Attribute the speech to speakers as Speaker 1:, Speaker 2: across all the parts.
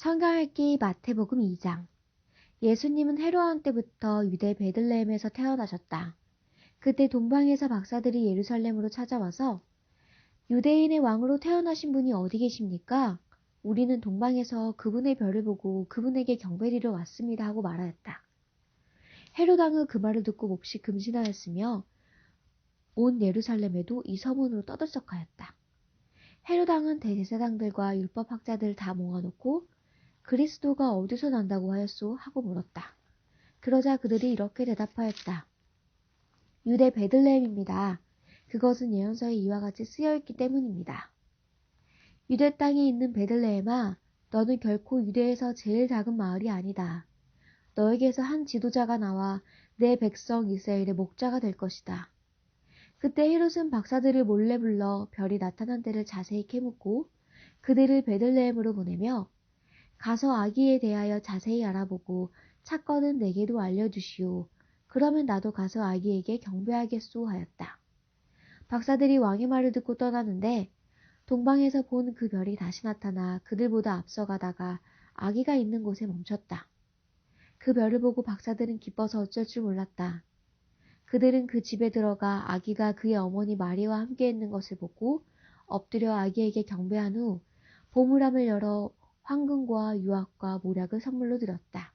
Speaker 1: 성경읽기 마태복음 2장 예수님은 헤로왕 때부터 유대 베들레헴에서 태어나셨다. 그때 동방에서 박사들이 예루살렘으로 찾아와서 유대인의 왕으로 태어나신 분이 어디 계십니까? 우리는 동방에서 그분의 별을 보고 그분에게 경배리러 왔습니다 하고 말하였다. 헤로당은 그 말을 듣고 몹시 금신하였으며 온 예루살렘에도 이 서문으로 떠들썩하였다. 헤로당은 대제사장들과 율법학자들 다 모아놓고 그리스도가 어디서 난다고 하였소? 하고 물었다. 그러자 그들이 이렇게 대답하였다. 유대 베들레헴입니다. 그것은 예언서에 이와 같이 쓰여 있기 때문입니다. 유대 땅에 있는 베들레헴아, 너는 결코 유대에서 제일 작은 마을이 아니다. 너에게서 한 지도자가 나와 내 백성 이스라엘의 목자가 될 것이다. 그때 헤롯은 박사들을 몰래 불러 별이 나타난 때를 자세히 캐묻고 그들을 베들레헴으로 보내며 가서 아기에 대하여 자세히 알아보고 사건은 내게도 알려주시오. 그러면 나도 가서 아기에게 경배하겠소 하였다. 박사들이 왕의 말을 듣고 떠나는데 동방에서 본 그 별이 다시 나타나 그들보다 앞서가다가 아기가 있는 곳에 멈췄다. 그 별을 보고 박사들은 기뻐서 어쩔 줄 몰랐다. 그들은 그 집에 들어가 아기가 그의 어머니 마리와 함께 있는 것을 보고 엎드려 아기에게 경배한 후 보물함을 열어 황금과 유학과 모략을 선물로 드렸다.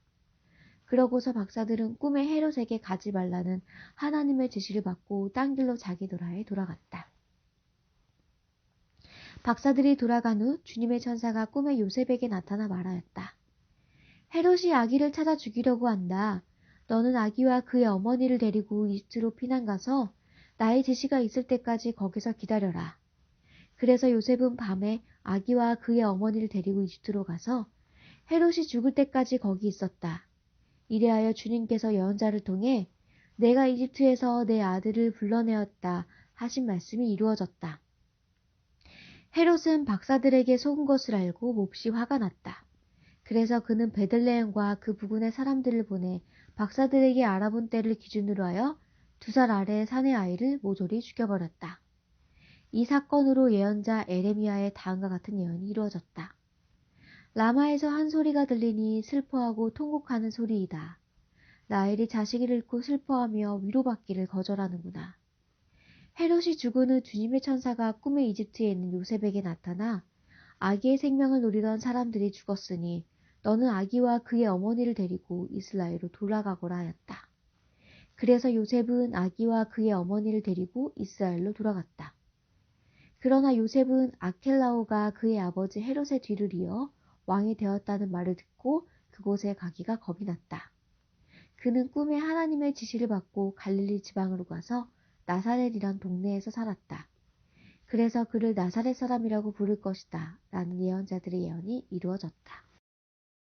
Speaker 1: 그러고서 박사들은 꿈에 헤롯에게 가지 말라는 하나님의 지시를 받고 땅길로 자기 도라에 돌아갔다. 박사들이 돌아간 후 주님의 천사가 꿈에 요셉에게 나타나 말하였다. 헤롯이 아기를 찾아 죽이려고 한다. 너는 아기와 그의 어머니를 데리고 이스트로 피난 가서 나의 지시가 있을 때까지 거기서 기다려라. 그래서 요셉은 밤에 아기와 그의 어머니를 데리고 이집트로 가서 헤롯이 죽을 때까지 거기 있었다. 이래하여 주님께서 예언자를 통해 내가 이집트에서 내 아들을 불러내었다 하신 말씀이 이루어졌다. 헤롯은 박사들에게 속은 것을 알고 몹시 화가 났다. 그래서 그는 베들레헴과 그 부근의 사람들을 보내 박사들에게 알아본 때를 기준으로 하여 두 살 아래의 사내 아이를 모조리 죽여버렸다. 이 사건으로 예언자 에레미야의 다음과 같은 예언이 이루어졌다. 라마에서 한 소리가 들리니 슬퍼하고 통곡하는 소리이다. 라헬이 자식을 잃고 슬퍼하며 위로받기를 거절하는구나. 헤롯이 죽은 후 주님의 천사가 꿈의 이집트에 있는 요셉에게 나타나 아기의 생명을 노리던 사람들이 죽었으니 너는 아기와 그의 어머니를 데리고 이스라엘로 돌아가거라 하였다. 그래서 요셉은 아기와 그의 어머니를 데리고 이스라엘로 돌아갔다. 그러나 요셉은 아켈라오가 그의 아버지 헤롯의 뒤를 이어 왕이 되었다는 말을 듣고 그곳에 가기가 겁이 났다. 그는 꿈에 하나님의 지시를 받고 갈릴리 지방으로 가서 나사렛이란 동네에서 살았다. 그래서 그를 나사렛 사람이라고 부를 것이다. 라는 예언자들의 예언이 이루어졌다.